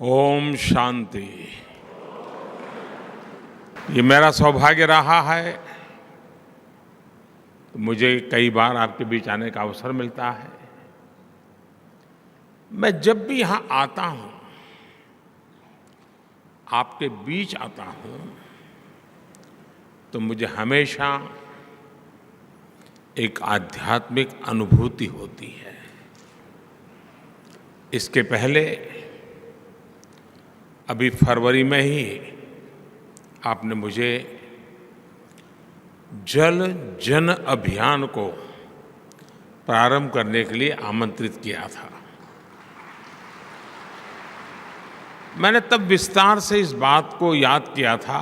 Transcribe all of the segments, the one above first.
ओम शांति। ये मेरा सौभाग्य रहा है तो मुझे कई बार आपके बीच आने का अवसर मिलता है। मैं जब भी यहाँ आता हूँ, आपके बीच आता हूँ तो मुझे हमेशा एक आध्यात्मिक अनुभूति होती है। इसके पहले अभी फरवरी में ही आपने मुझे जल जन अभियान को प्रारंभ करने के लिए आमंत्रित किया था। मैंने तब विस्तार से इस बात को याद किया था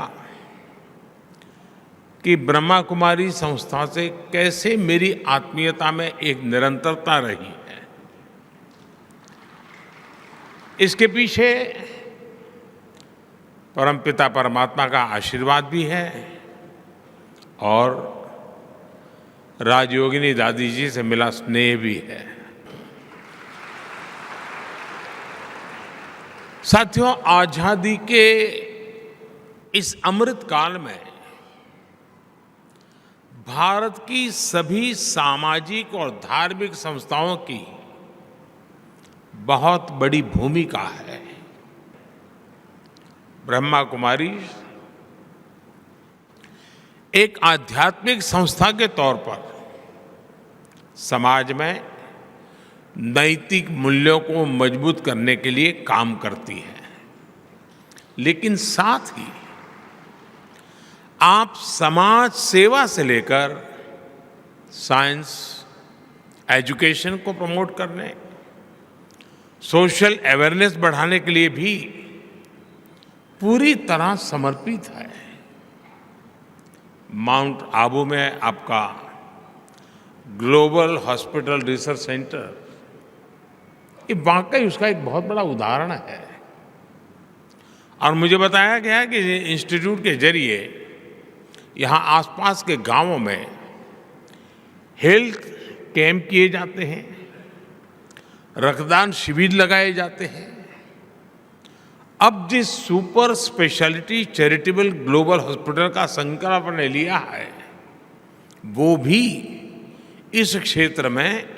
कि ब्रह्मा कुमारी संस्था से कैसे मेरी आत्मीयता में एक निरंतरता रही है। इसके पीछे परमपिता परमात्मा का आशीर्वाद भी है। और राजयोगिनी दादी जी से मिला स्नेह भी है। साथियों, आज़ादी के इस अमृत काल में भारत की सभी सामाजिक और धार्मिक संस्थाओं की बहुत बड़ी भूमिका है। ब्रह्मा कुमारी, एक आध्यात्मिक संस्था के तौर पर समाज में नैतिक मूल्यों को मज़बूत करने के लिए काम करती है। लेकिन साथ ही आप समाज सेवा से लेकर साइंस, एजुकेशन को प्रमोट करने, सोशल अवेयरनेस बढ़ाने के लिए भी पूरी तरह समर्पित है। माउंट आबू में आपका ग्लोबल हॉस्पिटल रिसर्च सेंटर, ये वाकई उसका एक बहुत बड़ा उदाहरण है। और मुझे बताया गया कि इंस्टीट्यूट के ज़रिए यहाँ आसपास के गाँवों में हेल्थ कैंप किए जाते हैं, रक्तदान शिविर लगाए जाते हैं। अब जिस super speciality charitable global hospital का संकल्प ने लिया है, वो भी इस क्षेत्र में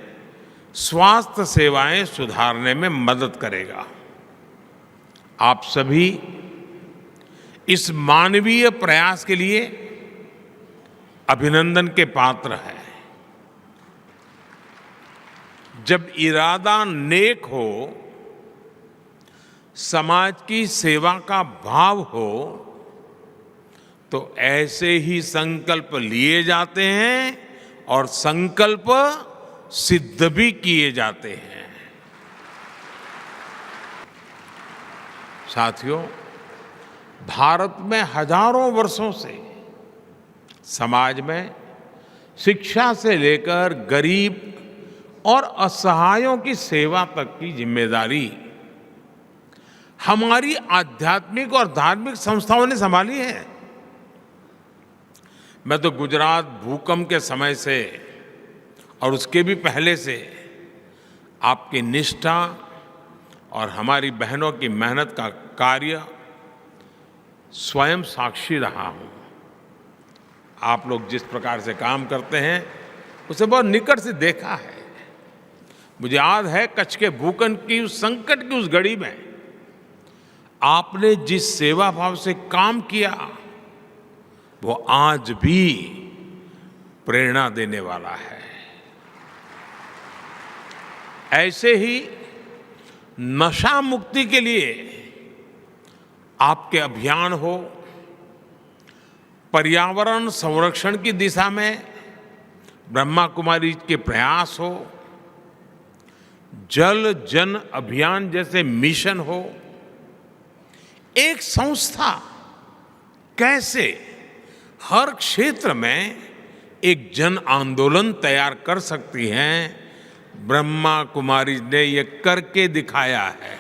स्वास्थ्य सेवाएँ सुधारने में मदद करेगा। आप सभी इस मानवीय प्रयास के लिए अभिनंदन के पात्र हैं। जब इरादा नेक हो समाज की सेवा का भाव हो तो ऐसे ही संकल्प लिए जाते हैं और संकल्प सिद्ध भी किए जाते हैं। साथियों, भारत में हज़ारों वर्षों से, समाज में शिक्षा से लेकर गरीब और असहायों की सेवा तक की ज़िम्मेदारी हमारी आध्यात्मिक और धार्मिक संस्थाओं ने संभाली है। मैं तो गुजरात भूकंप के समय से और उसके भी पहले से आपकी निष्ठा और हमारी बहनों की मेहनत का कार्य स्वयं साक्षी रहा हूँ। आप लोग जिस प्रकार से काम करते हैं, उसे बहुत निकट से देखा है। मुझे याद है कच्छ के भूकंप की उस संकट की उस घड़ी में आपने जिस सेवा भाव से काम किया, वो आज भी प्रेरणा देने वाला है। ऐसे ही नशा मुक्ति के लिए आपके अभियान हो, पर्यावरण संरक्षण की दिशा में ब्रह्मा कुमारी के प्रयास हो, जल जन अभियान जैसे मिशन हो एक संस्था कैसे हर क्षेत्र में एक जन आंदोलन तैयार कर सकती है? ब्रह्मा कुमारी ने ये करके दिखाया है।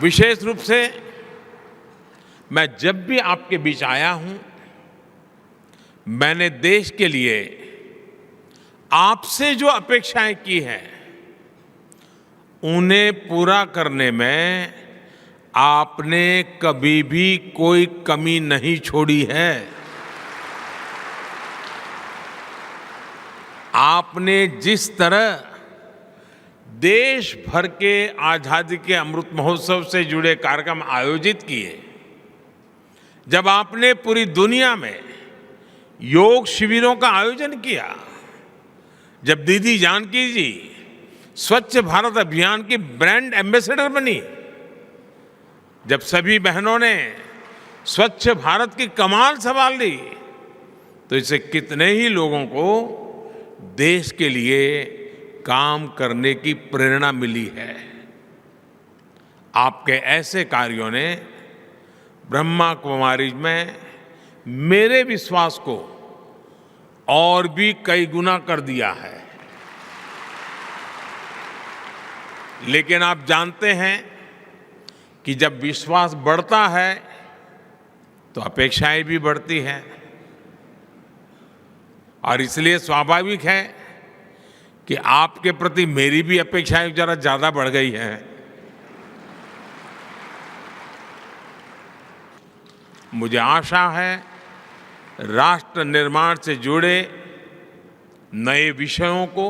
विशेष रूप से मैं जब भी आपके बीच आया हूँ, मैंने देश के लिए आपसे जो अपेक्षाएँ की हैं उन्हें पूरा करने में आपने कभी भी कोई कमी नहीं छोड़ी है। आपने जिस तरह देश भर के आज़ादी के अमृत महोत्सव से जुड़े कार्यक्रम आयोजित किए, जब आपने पूरी दुनिया में योग शिविरों का आयोजन किया, जब दीदी जानकी जी स्वच्छ भारत अभियान की ब्रांड एम्बेसडर बनी। जब सभी बहनों ने स्वच्छ भारत की कमाल संभाल ली तो इससे कितने ही लोगों को देश के लिए काम करने की प्रेरणा मिली है। आपके ऐसे कार्यों ने ब्रह्मा कुमारी में मेरे विश्वास को और भी कई गुना कर दिया है। लेकिन आप जानते हैं कि जब विश्वास बढ़ता है तो अपेक्षाएँ भी बढ़ती हैं। और इसलिए स्वाभाविक है कि आपके प्रति मेरी भी अपेक्षाएँ जरा ज़्यादा बढ़ गई है। मुझे आशा है राष्ट्र निर्माण से जुड़े नए विषयों को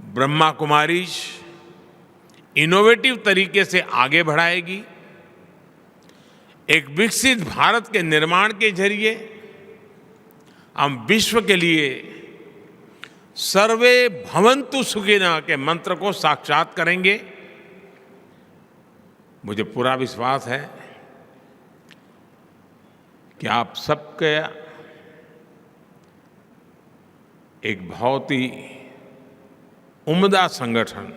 ब्रह्मा कुमारी इनोवेटिव तरीके से आगे बढ़ाएगी, एक विकसित भारत के निर्माण के ज़रिए हम विश्व के लिए सर्वे भवंतु सुखिना के मंत्र को साक्षात करेंगे। मुझे पूरा विश्वास है कि आप सबके एक बहुत ही उम्दा संगठन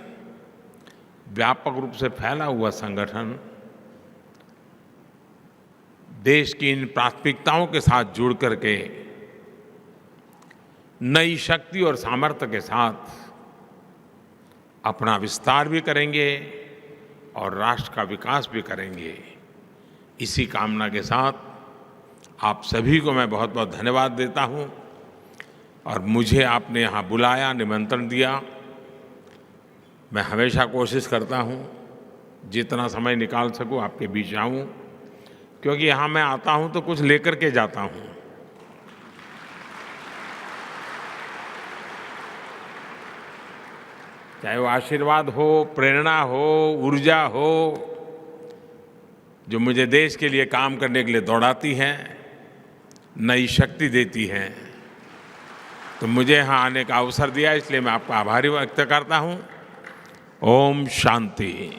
व्यापक रूप से फैला हुआ संगठन देश की इन प्राथमिकताओं के साथ जुड़ करके, नई शक्ति और सामर्थ्य के साथ अपना विस्तार भी करेंगे और राष्ट्र का विकास भी करेंगे। इसी कामना के साथ आप सभी को मैं बहुत बहुत धन्यवाद देता हूँ और मुझे आपने यहाँ बुलाया, निमंत्रण दिया। मैं हमेशा कोशिश करता हूँ, जितना समय निकाल सकूँ, आपके बीच आऊँ। क्योंकि यहाँ मैं आता हूँ तो कुछ लेकर के जाता हूँ। चाहे वो आशीर्वाद हो, प्रेरणा हो, ऊर्जा हो, जो मुझे देश के लिए काम करने के लिए दौड़ाती है, नई शक्ति देती है तो मुझे यहाँ आने का अवसर दिया, इसलिए मैं आपका आभारी व्यक्त करता हूँ। ओम शांति।